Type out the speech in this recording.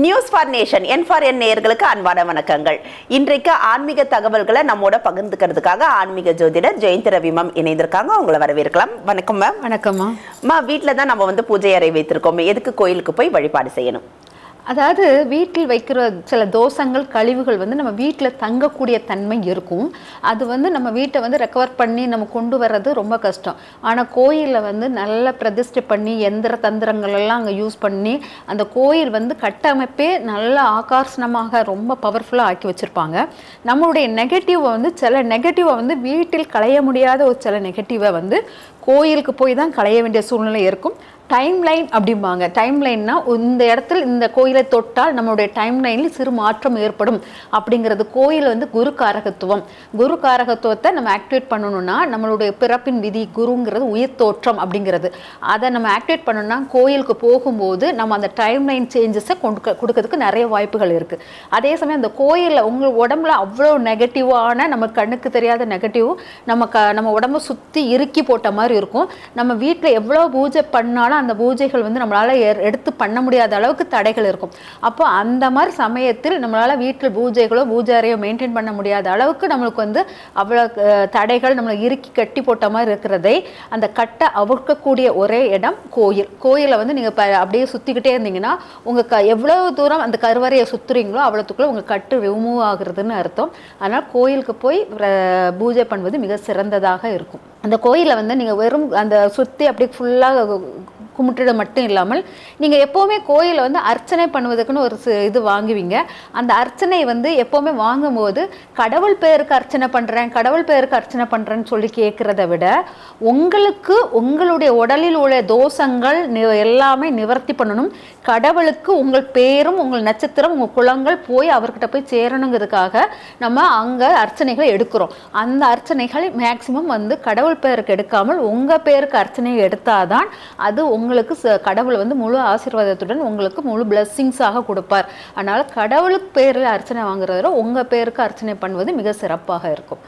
News for nation N for N நேயர்களுக்கு அன்பான வணக்கங்கள். இன்றைக்கு ஆன்மீக தகவல்களை நம்மோட பகிர்ந்துக்கிறதுக்காக ஆன்மீக ஜோதிடர் ஜெயந்தி ரவி மேம் இணைந்திருக்காங்க. உங்களை வரவேற்கலாம். வணக்கம் மேம் வணக்கம்மா மா வீட்டில் தான் நம்ம வந்து பூஜை அறை வைத்திருக்கோம். எதுக்கு கோயிலுக்கு போய் வழிபாடு செய்யணும்? அதாவது வீட்டில் வைக்கிற சில தோஷங்கள் கழிவுகள் வந்து நம்ம வீட்டில் தங்கக்கூடிய தன்மை இருக்கும். அது வந்து நம்ம வீட்டை வந்து ரெக்கவர் பண்ணி நம்ம கொண்டு வர்றது ரொம்ப கஷ்டம். ஆனால் கோயிலில் வந்து நல்ல பிரதிஷ்டை பண்ணி எந்திர தந்திரங்கள் எல்லாம் அங்கே யூஸ் பண்ணி அந்த கோயில் வந்து கட்டமைப்பே நல்ல ஆகர்ஷணமாக ரொம்ப பவர்ஃபுல்லாக ஆக்கி வச்சுருப்பாங்க. நம்மளுடைய நெகட்டிவை வந்து சில நெகட்டிவை வந்து வீட்டில் களைய முடியாத ஒரு சில நெகட்டிவை வந்து கோயிலுக்கு போய் தான் களைய வேண்டிய சூழ்நிலை இருக்கும். டைம் லைன் அப்படிம்பாங்க. டைம் லைன்னா இந்த இடத்துல இந்த கோயிலை தொட்டால் நம்மளுடைய டைம் லைனில் சிறு மாற்றம் ஏற்படும் அப்படிங்கிறது. கோயில் வந்து குரு காரகத்துவம். குரு காரகத்துவத்தை நம்ம ஆக்டிவேட் பண்ணணும்னா நம்மளுடைய பிறப்பின் விதி குருங்கிறது உயிர் தோற்றம் அப்படிங்கிறது. அதை நம்ம ஆக்டிவேட் பண்ணணும்னா கோயிலுக்கு போகும்போது நம்ம அந்த டைம் லைன் சேஞ்சஸை கொண்டு கொடுக்கறதுக்கு நிறைய வாய்ப்புகள் இருக்குது அதே சமயம் அந்த கோயிலில் உங்கள் உடம்புல அவ்வளோ நெகட்டிவான நம்ம கண்ணுக்கு தெரியாத நெகட்டிவ் நம்ம க நம்ம உடம்பை சுற்றி இறுக்கி போட்ட மாதிரி இருக்கும். நம்ம வீட்டில் எவ்வளோ பூஜை பண்ணாலும் அந்த பூஜைகள் வந்து நம்மளால் எடுத்து பண்ண முடியாத அளவுக்கு தடைகள் இருக்கும். அப்போ அந்த மாதிரி சமயத்தில் நம்மளால் வீட்டில் பூஜைகளோ பூஜை மெயின்டைன் பண்ண முடியாத அளவுக்கு நம்மளுக்கு வந்து அவ்வளோ தடைகள் நம்மளை இறுக்கி கட்டி போட்ட மாதிரி இருக்கிறதை அந்த கட்டை அவிழ்க்கக்கூடிய ஒரே இடம் கோயில். கோயிலை வந்து நீங்கள் ப அப்படியே சுற்றிக்கிட்டே இருந்தீங்கன்னா உங்கள் க எவ்வளோ தூரம் அந்த கருவறையை சுற்றுறீங்களோ அவ்வளோத்துக்குள்ளே உங்கள் கட்டு ரிமூவ் ஆகுறதுன்னு அர்த்தம். அதனால் கோயிலுக்கு போய் பூஜை பண்ணுவது மிக சிறந்ததாக இருக்கும். அந்த கோயிலை வந்து நீங்கள் வெறும் அந்த சுற்றி அப்படியே ஃபுல்லாக கும்பிட்டுட மட்டும் இல்லாமல் நீங்கள் எப்போவுமே கோயிலை வந்து அர்ச்சனை பண்ணுவதுக்குன்னு ஒரு இது வாங்குவீங்க. அந்த அர்ச்சனை வந்து எப்போவுமே வாங்கும்போது கடவுள் பேருக்கு அர்ச்சனை பண்ணுறேன் கடவுள் பேருக்கு அர்ச்சனை பண்ணுறேன்னு சொல்லி கேட்குறத விட உங்களுக்கு உங்களுடைய உடலில் உள்ள தோஷங்கள் நி- எல்லாமே நிவர்த்தி பண்ணணும். கடவுளுக்கு உங்கள் பேரும் உங்கள் நட்சத்திரம் உங்கள் குலங்கள் போய் அவர்கிட்ட போய் சேரணுங்கிறதுக்காக நம்ம அங்கே அர்ச்சனைகளை எடுக்கிறோம். அந்த அர்ச்சனைகள் மேக்சிமம் வந்து கடவுள் பேருக்கு எடுக்காமல் உங்கள் பேருக்கு அர்ச்சனை எடுத்தாதான் அது உங்களுக்கு கடவுள் வந்து முழு ஆசீர்வாதத்துடன் உங்களுக்கு முழு பிளஸ்ஸிங்ஸாக கொடுப்பார். அதனால் கடவுளுக்கு பேரில் அர்ச்சனை வாங்குறத உங்கள் பேருக்கு அர்ச்சனை பண்ணுவது மிக சிறப்பாக இருக்கும்.